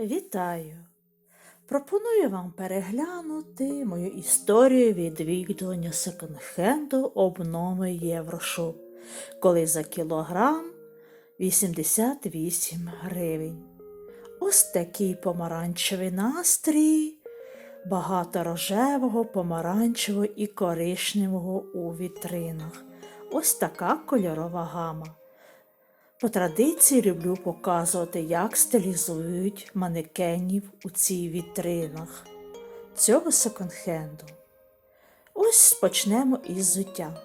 Вітаю! Пропоную вам переглянути мою історію відвідування секонд-хенду обнови Єврошоп, коли за кілограм 88 гривень. Ось такий помаранчевий настрій, багато рожевого, помаранчевого і коричневого у вітринах. Ось така кольорова гама. По традиції люблю показувати, як стилізують манекенів у цих вітринах цього секонд-хенду. Ось почнемо із взуття.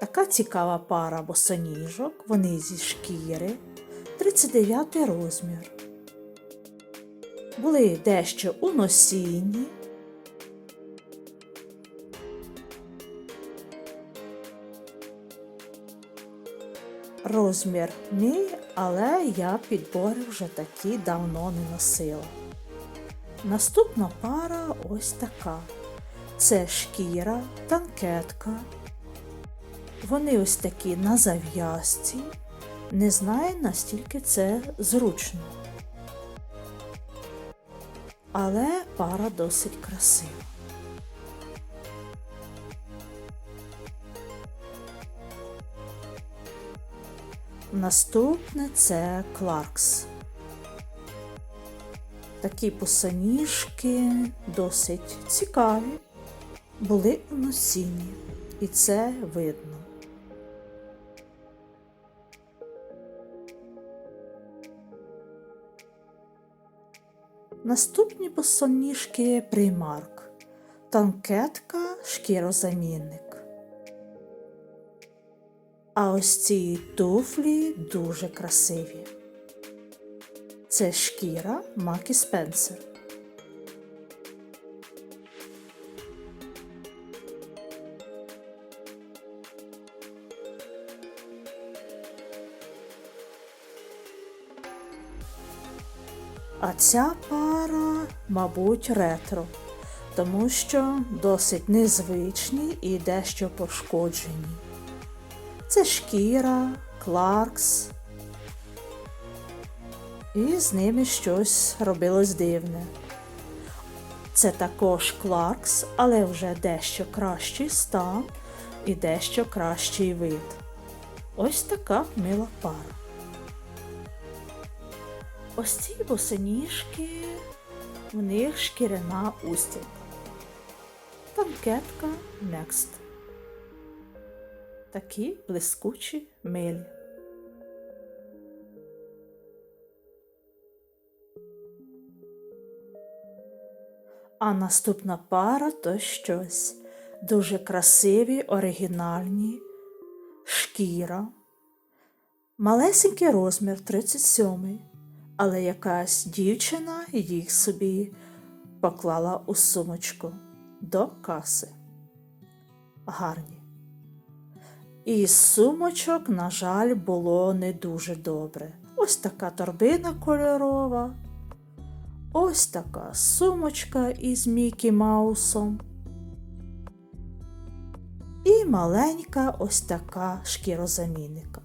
Така цікава пара босоніжок, вони зі шкіри, 39 розмір. Були дещо у носінні. Розмір мій, але я підбори вже такі давно не носила. Наступна пара ось така. Це шкіра, танкетка. Вони ось такі на зав'язці. Не знаю, настільки це зручно. Але пара досить красива. Наступне це Кларкс. Такі посаніжки досить цікаві, були у носінні, і це видно. Наступні босоніжки Primark. Танкетка шкірозамінник. А ось ці туфлі дуже красиві. Це шкіра Макі Спенсер. А ця пара, мабуть, ретро, тому що досить незвичні і дещо пошкоджені. Це шкіра, кларкс. І з ними щось робилось дивне. Це також кларкс, але вже дещо кращий стан і дещо кращий вид. Ось така мила пара. Ось ці босоніжки, в них шкіряна устілка. Танкетка Next такі блискучі милі. А наступна пара то щось дуже красиві, оригінальні, шкіра, малесенький розмір 37, але якась дівчина їх собі поклала у сумочку до каси. Гарні. І з сумочок, на жаль, було не дуже добре. Ось така торбина кольорова, ось така сумочка із Мікі Маусом. І маленька ось така шкірозамінника.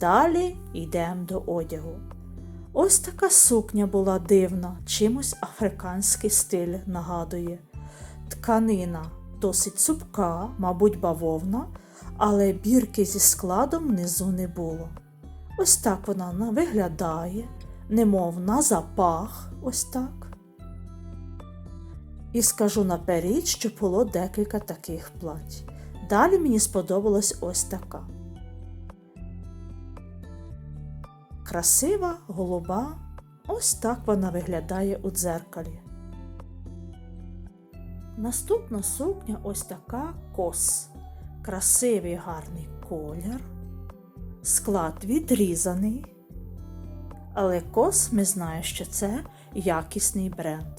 Далі йдемо до одягу. Ось така сукня була дивна, чимось африканський стиль нагадує. Тканина досить цупка, мабуть, бавовна але бірки зі складом внизу не було. Ось так вона виглядає, немов на запах, ось так. І скажу наперед, що було декілька таких плать. Далі мені сподобалась ось така. Красива, голуба, ось так вона виглядає у дзеркалі. Наступна сукня ось така кос красивий гарний колір, склад відрізаний, але кос ми знаємо, що це якісний бренд.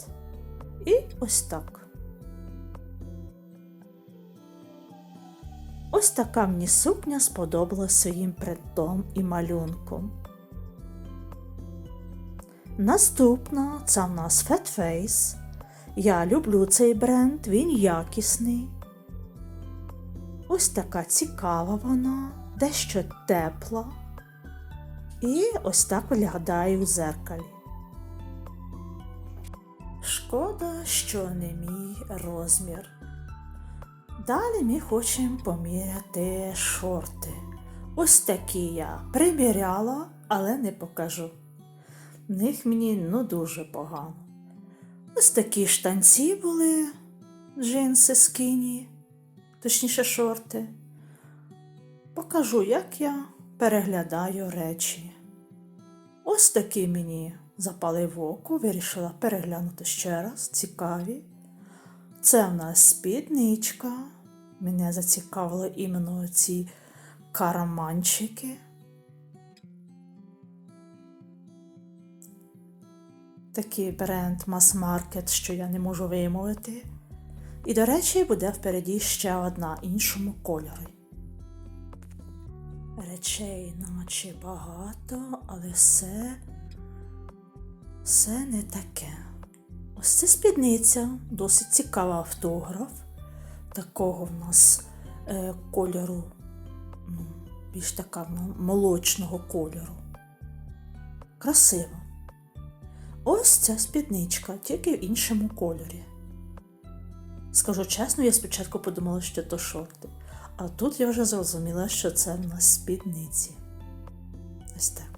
І ось так. Ось така мені сукня сподобалась своїм принтом і малюнком. Наступна це в нас Fat Face. Я люблю цей бренд, він якісний. Ось така цікава вона, дещо тепла. І ось так виглядає у зеркалі. Шкода, що не мій розмір. Далі ми хочемо поміряти шорти. Ось такі я приміряла, але не покажу. В них мені ну дуже погано. Ось такі штанці були, джинси скіні, точніше шорти. Покажу, як я переглядаю речі. Ось такі мені запали в око, вирішила переглянути ще раз, цікаві. Це в нас спідничка. Мене зацікавили іменно ці караманчики. Такий бренд мас-маркет, що я не можу вимовити. І, до речі, буде впереді ще одна іншому кольорі. Речей наче багато, але все, все не таке. Ось це спідниця, досить цікавий автограф. Такого в нас е, кольору, ну, більш така ну, молочного кольору. Красиво. Ось ця спідничка, тільки в іншому кольорі. Скажу чесно, я спочатку подумала, що то шорти. А тут я вже зрозуміла, що це в нас спідниці. Ось так.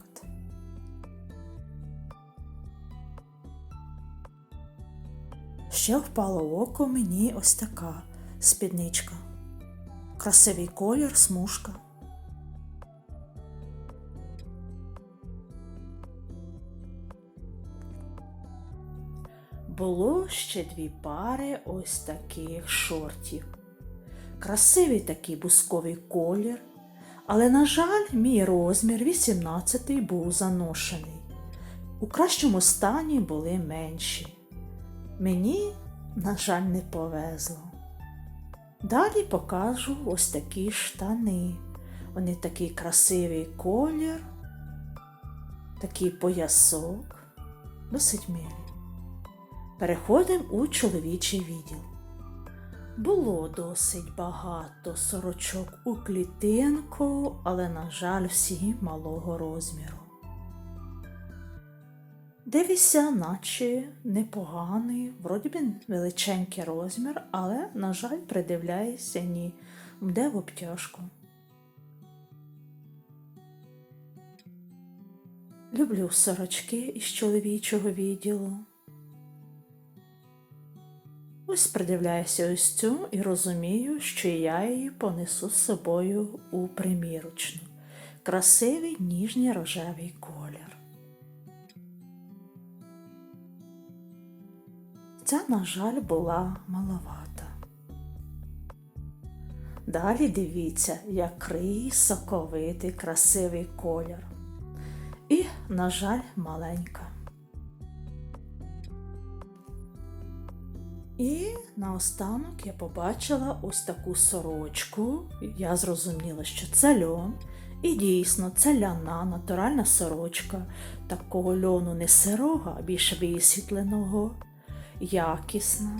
Ще впало в око мені ось така спідничка. Красивий колір, смужка. Було ще дві пари ось таких шортів. Красивий такий бусковий колір, але, на жаль, мій розмір 18 був заношений. У кращому стані були менші. Мені, на жаль, не повезло. Далі покажу ось такі штани. Вони такий красивий колір, такий поясок, досить милий. Переходимо у чоловічий відділ. Було досить багато сорочок у клітинку, але, на жаль, всі малого розміру. Дивіться, наче непоганий, вроді би величенький розмір, але, на жаль, придивляється ні, де в обтяжку. Люблю сорочки із чоловічого відділу. Ось придивляюся ось цю і розумію, що я її понесу з собою у примірочну. Красивий ніжній рожевий колір. Ця, на жаль, була маловата. Далі дивіться, який соковитий красивий колір. І, на жаль, маленька. І наостанок я побачила ось таку сорочку. Я зрозуміла, що це льон. І дійсно, це ляна, натуральна сорочка, такого льону не сирого, а більш висвітленого, якісна,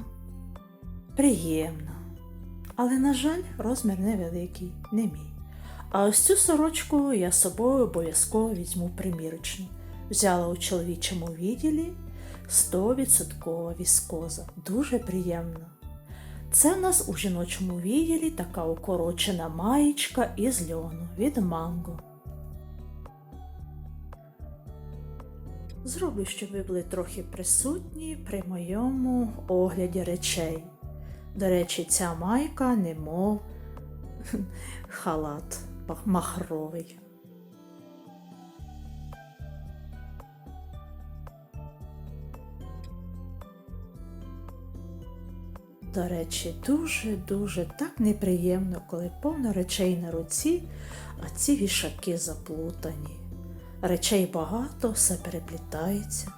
приємна. Але, на жаль, розмір невеликий, не мій. А ось цю сорочку я з собою обов'язково візьму примірочну. Взяла у чоловічому відділі 100% віскоза. Дуже приємно. Це в нас у жіночому відділі така укорочена маєчка із льону від манго. Зроблю, щоб ви були трохи присутні при моєму огляді речей. До речі, ця майка немов халат махровий. До речі, дуже-дуже так неприємно, коли повно речей на руці, а ці вішаки заплутані. Речей багато, все переплітається.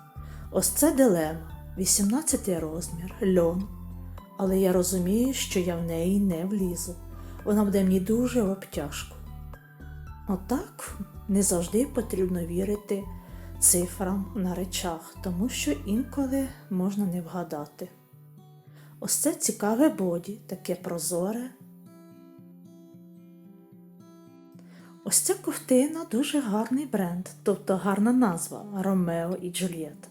Ось це дилема, 18 розмір, льон. Але я розумію, що я в неї не влізу. Вона буде мені дуже в обтяжку. Отак не завжди потрібно вірити цифрам на речах, тому що інколи можна не вгадати. Ось це цікаве боді, таке прозоре. Ось ця ковтина дуже гарний бренд, тобто гарна назва Ромео і Джульєт.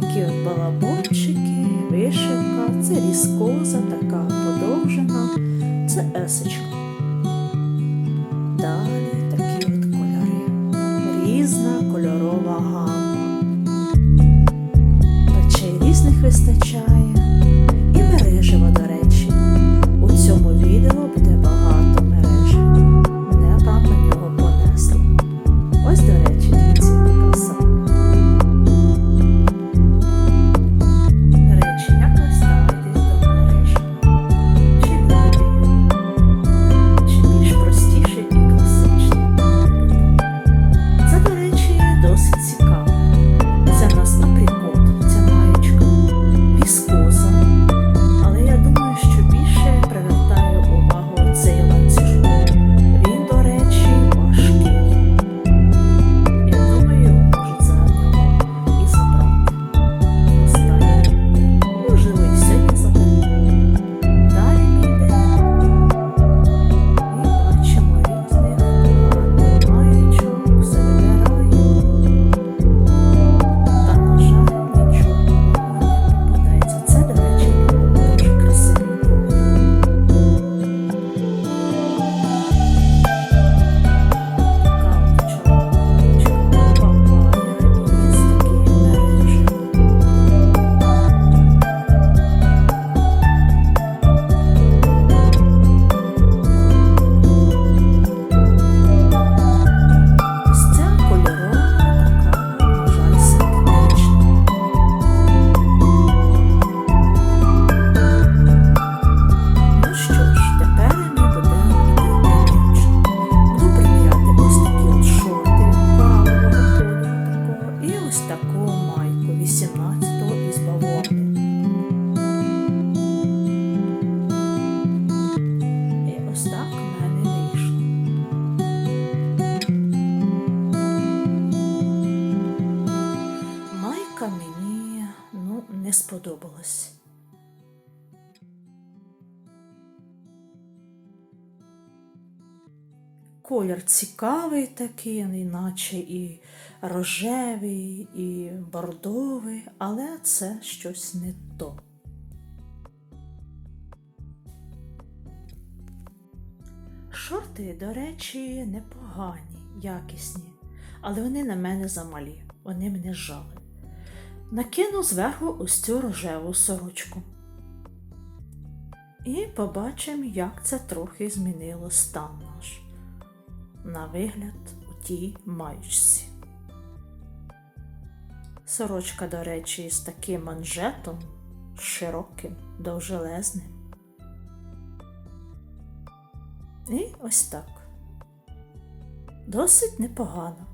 Такі от балабончики, вишивка, це різкоза, така подовжена, це есочка. Далі. Колір цікавий такий, іначе і рожевий, і бордовий, але це щось не то. Шорти, до речі, непогані, якісні, але вони на мене замалі, вони мене жали. Накину зверху ось цю рожеву сорочку. І побачимо, як це трохи змінило стан наш на вигляд у тій маючці. Сорочка, до речі, з таким манжетом широким, довжелезним. І ось так. Досить непогано.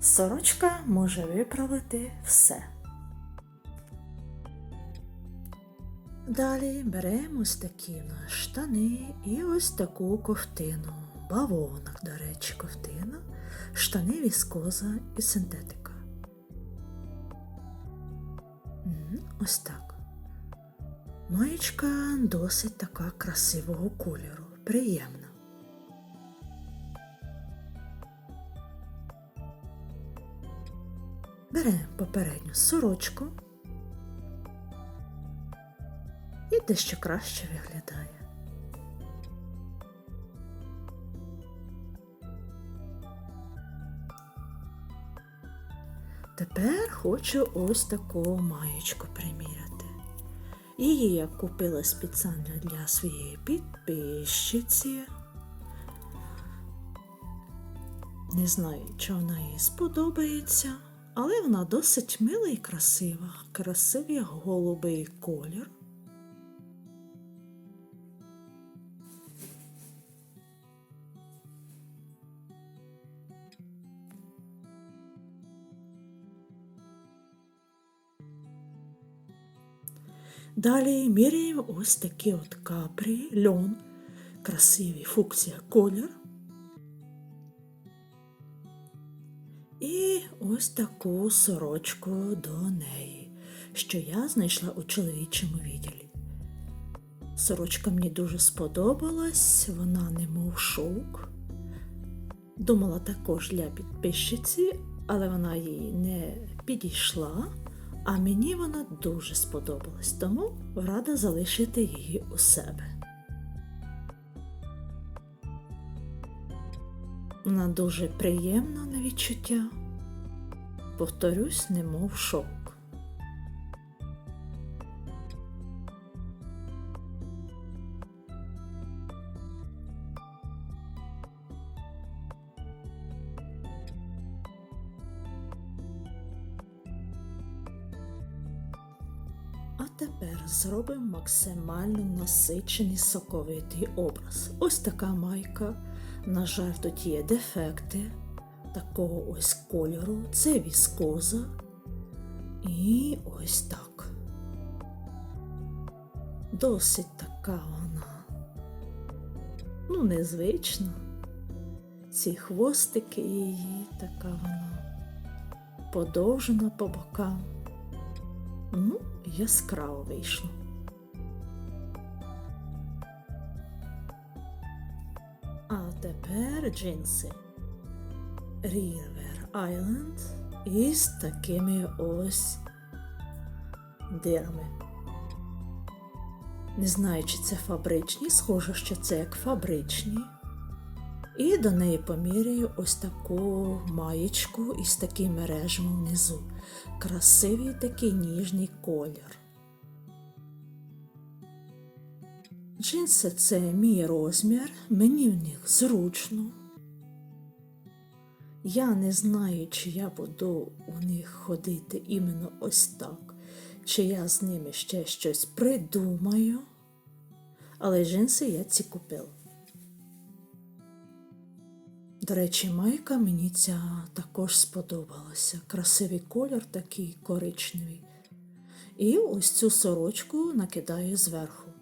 Сорочка може виправити все. Далі беремо ось такі штани і ось таку ковтину. Бавовна, до речі, ковтина, штани віскоза і синтетика. Ось так. Маєчка досить така красивого кольору, приємна. Беремо попередню сорочку дещо краще виглядає. Тепер хочу ось таку маєчку приміряти. Її я купила спеціально для своєї підписчиці. Не знаю, чи вона їй сподобається, але вона досить мила і красива. Красивий голубий колір. Далі міряємо ось такі от капрі, льон, красивий фуксія колір. І ось таку сорочку до неї, що я знайшла у чоловічому відділі. Сорочка мені дуже сподобалась, вона немов шовк. Думала також для підписчиці, але вона їй не підійшла, а мені вона дуже сподобалась, тому рада залишити її у себе. Вона дуже приємна на відчуття. Повторюсь, немов шок. Зробимо максимально насичений соковитий образ. Ось така майка. На жаль, тут є дефекти такого ось кольору. Це віскоза. І ось так. Досить така вона. Ну, незвична. Ці хвостики її, така вона подовжена по бокам. Ну, яскраво вийшло. Тепер джинси River Island із такими ось дирами. Не знаю, чи це фабричні, схоже, що це як фабричні. І до неї поміряю ось таку маєчку із таким мережем внизу. Красивий такий ніжний колір. Джинси це мій розмір, мені в них зручно. Я не знаю, чи я буду у них ходити іменно ось так, чи я з ними ще щось придумаю. Але джинси я ці купила. До речі, майка мені ця також сподобалася. Красивий колір такий коричневий. І ось цю сорочку накидаю зверху.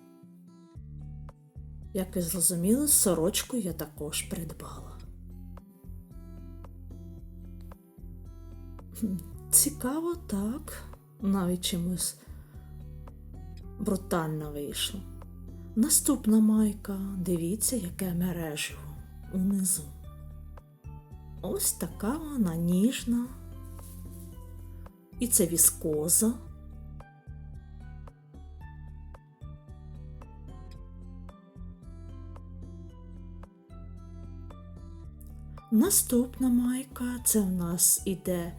Як ви зрозуміли, сорочку я також придбала. Цікаво так, навіть чимось брутально вийшло. Наступна майка, дивіться, яке мережево унизу. Ось така вона ніжна. І це віскоза. Наступна майка це в нас іде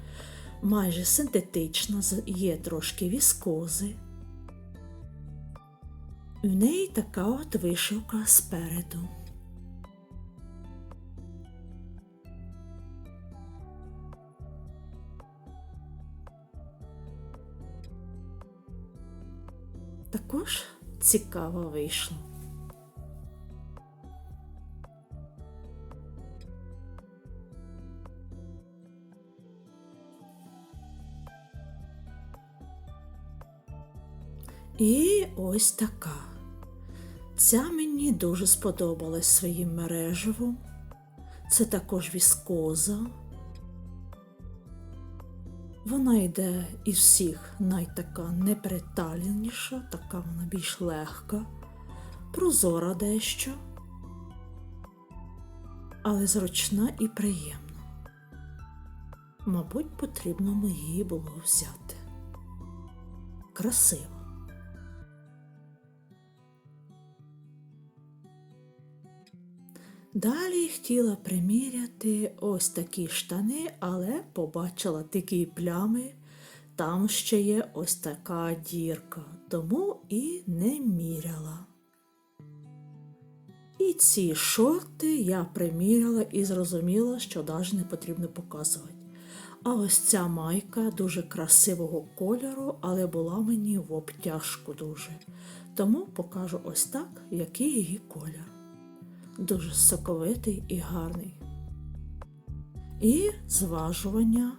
майже синтетична, є трошки віскози. В неї така от вишивка спереду. Також цікаво вийшло. І ось така. Ця мені дуже сподобалась своїм мереживом. Це також віскоза. Вона йде із всіх найтака неприталеніша, така вона більш легка, прозора дещо, але зручна і приємна. Мабуть, потрібно її було взяти. Красиво. Далі хотіла приміряти ось такі штани, але побачила такі плями, там ще є ось така дірка, тому і не міряла. І ці шорти я приміряла і зрозуміла, що навіть не потрібно показувати. А ось ця майка дуже красивого кольору, але була мені в обтяжку дуже. Тому покажу ось так, який її колір дуже соковитий і гарний. І зважування.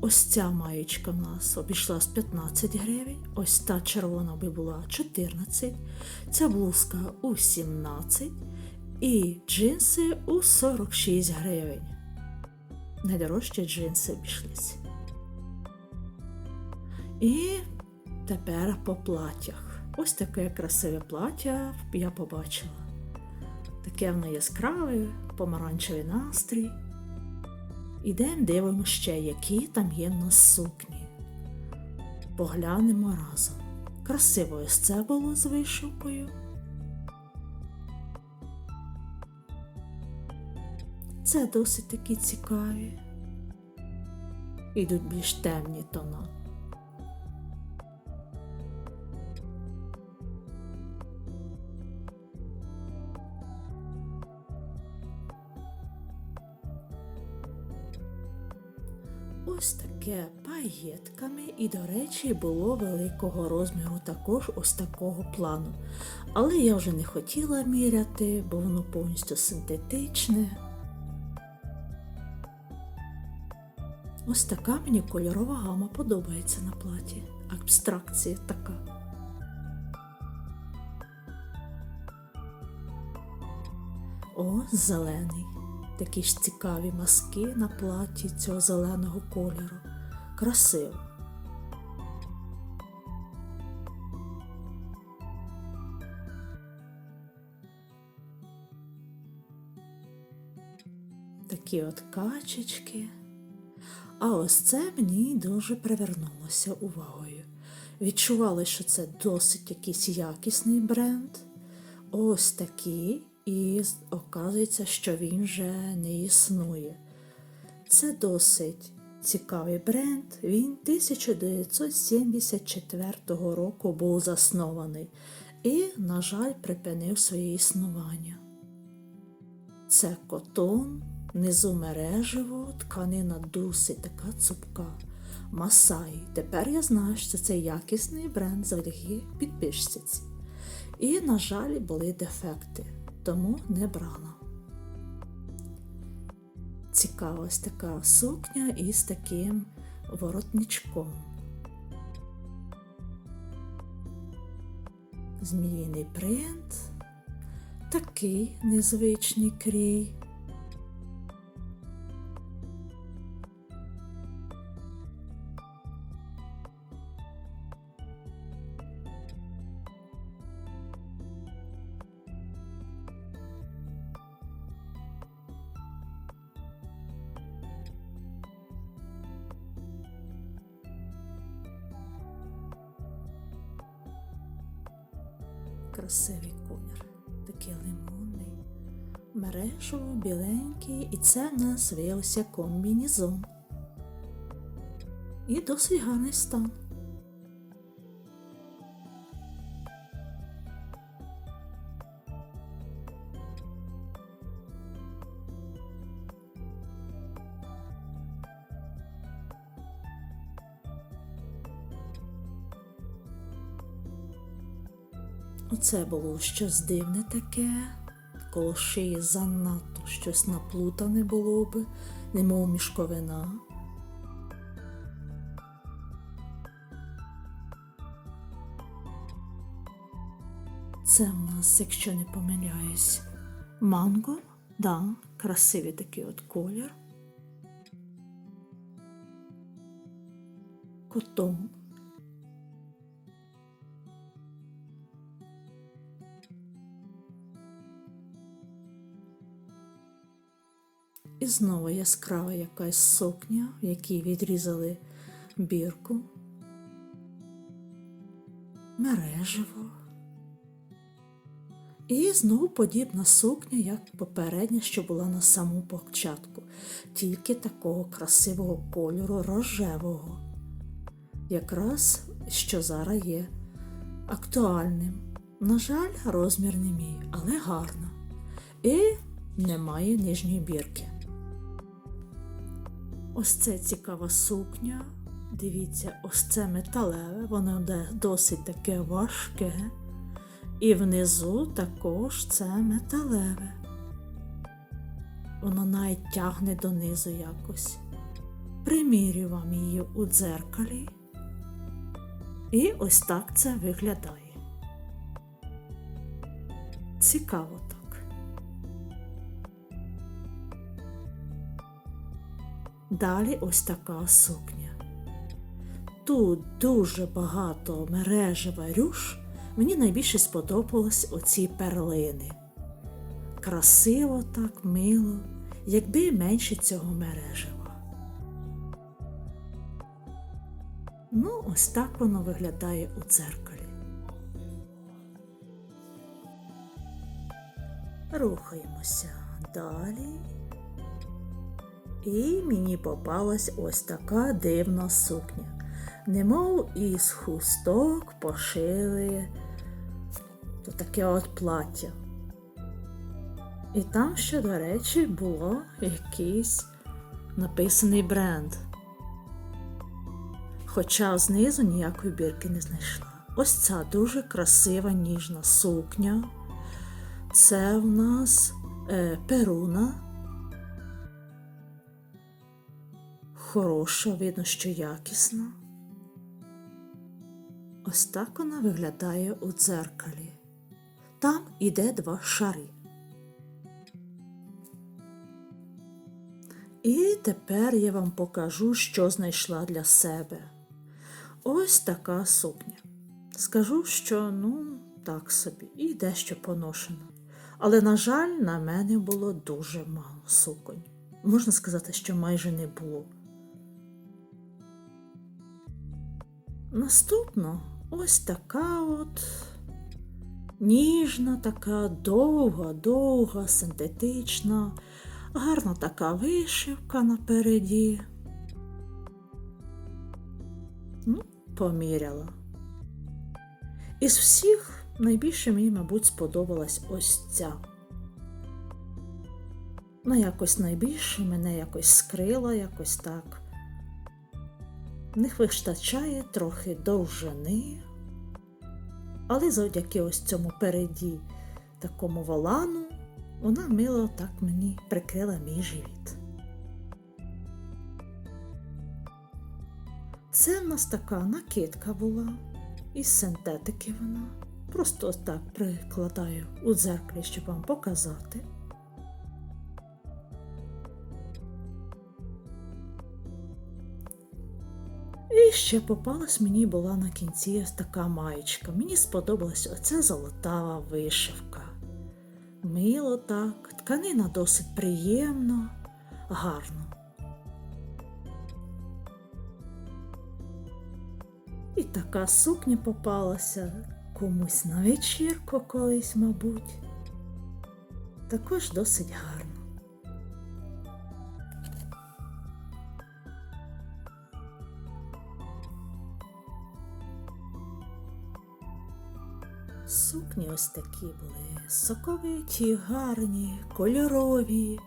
Ось ця маєчка в нас обійшла з 15 гривень, ось та червона би була 14, ця блузка у 17 і джинси у 46 гривень. Найдорожчі джинси обійшлися. І тепер по платтях. Ось таке красиве плаття я побачила. Таке воно яскраве, помаранчевий настрій. Ідемо дивимося ще, які там є в нас сукні. Поглянемо разом. Красиво ось це було з вишивкою. Це досить такі цікаві. Ідуть більш темні тона. Таке паєтками, і, до речі, було великого розміру також ось такого плану. Але я вже не хотіла міряти, бо воно повністю синтетичне. Ось така мені кольорова гама подобається на платі. Абстракція така. О, зелений. Такі ж цікаві маски на платі цього зеленого кольору. Красиво. Такі от качечки. А ось це мені дуже привернулося увагою. Відчували, що це досить якийсь якісний бренд. Ось такий, і оказується, що він вже не існує. Це досить цікавий бренд. Він 1974 року був заснований і, на жаль, припинив своє існування. Це котон, внизу мережево, тканина досить така цупка. Масай. Тепер я знаю, що це якісний бренд завдяки підписчиці. І, на жаль, були дефекти, тому не брала. Цікава ось така сукня із таким воротничком. Зміїний принт, такий незвичний крій. Красивий колір, такий лимонний, мережу, біленький, і це в нас виявився комбінізон. І досить гарний стан. Оце було щось дивне таке, коло шиї занадто щось наплутане було би, немов мішковина. Це в нас, якщо не помиляюсь, манго, да, красивий такий от колір. Котон. І знову яскрава якась сукня, в якій відрізали бірку, мережево. І знову подібна сукня, як попередня, що була на самому початку, тільки такого красивого кольору рожевого, якраз що зараз є актуальним. На жаль, розмір не мій, але гарно. І немає нижньої бірки. Ось це цікава сукня. Дивіться, ось це металеве, воно досить таке важке. І внизу також це металеве. Воно навіть тягне донизу якось. Примірю вам її у дзеркалі. І ось так це виглядає. Цікаво Далі ось така сукня. Тут дуже багато мережева рюш. Мені найбільше сподобалось оці перлини. Красиво так мило, якби менше цього мережева. Ну, ось так воно виглядає у дзеркалі. Рухаємося далі. І мені попалась ось така дивна сукня. Немов із хусток пошили то таке от плаття. І там ще, до речі, було якийсь написаний бренд. Хоча знизу ніякої бірки не знайшла. Ось ця дуже красива ніжна сукня. Це в нас е, перуна. Хороша, видно, що якісна. Ось так вона виглядає у дзеркалі. Там іде два шари. І тепер я вам покажу, що знайшла для себе. Ось така сукня. Скажу, що ну, так собі, і дещо поношена. Але, на жаль, на мене було дуже мало суконь. Можна сказати, що майже не було. Наступно ось така от ніжна, така довга, довга, синтетична, гарна така вишивка напереді. Ну, поміряла. Із всіх найбільше мені, мабуть, сподобалась ось ця. Ну, якось найбільше мене якось скрила, якось так. Них вистачає трохи довжини, але завдяки ось цьому переді такому волану вона мило так мені прикрила мій живіт. Це в нас така накидка була, із синтетики вона. Просто так прикладаю у дзеркалі, щоб вам показати. Ще попалась мені була на кінці ось така маєчка. Мені сподобалась оця золотава вишивка. Мило так, тканина досить приємно, гарно. І така сукня попалася комусь на вечірку колись, мабуть. Також досить гарно. Сукні ось такі були соковиті, гарні, кольорові.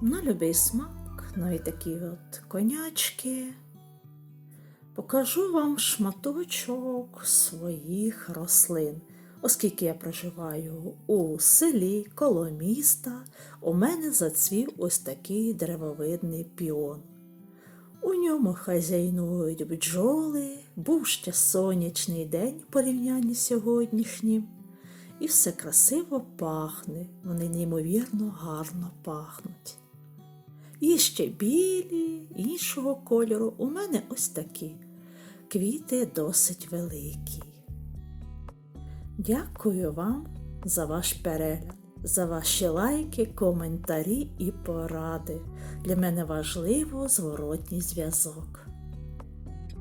На любий смак, навіть такі от конячки. Покажу вам шматочок своїх рослин. Оскільки я проживаю у селі коло міста, у мене зацвів ось такий деревовидний піон. У ньому хазяйнують бджоли, був ще сонячний день порівнянні сьогоднішнім, і все красиво пахне, вони неймовірно гарно пахнуть. Є ще білі, іншого кольору, у мене ось такі. Квіти досить великі. Дякую вам за ваш перегляд, за ваші лайки, коментарі і поради. Для мене важливо зворотній зв'язок.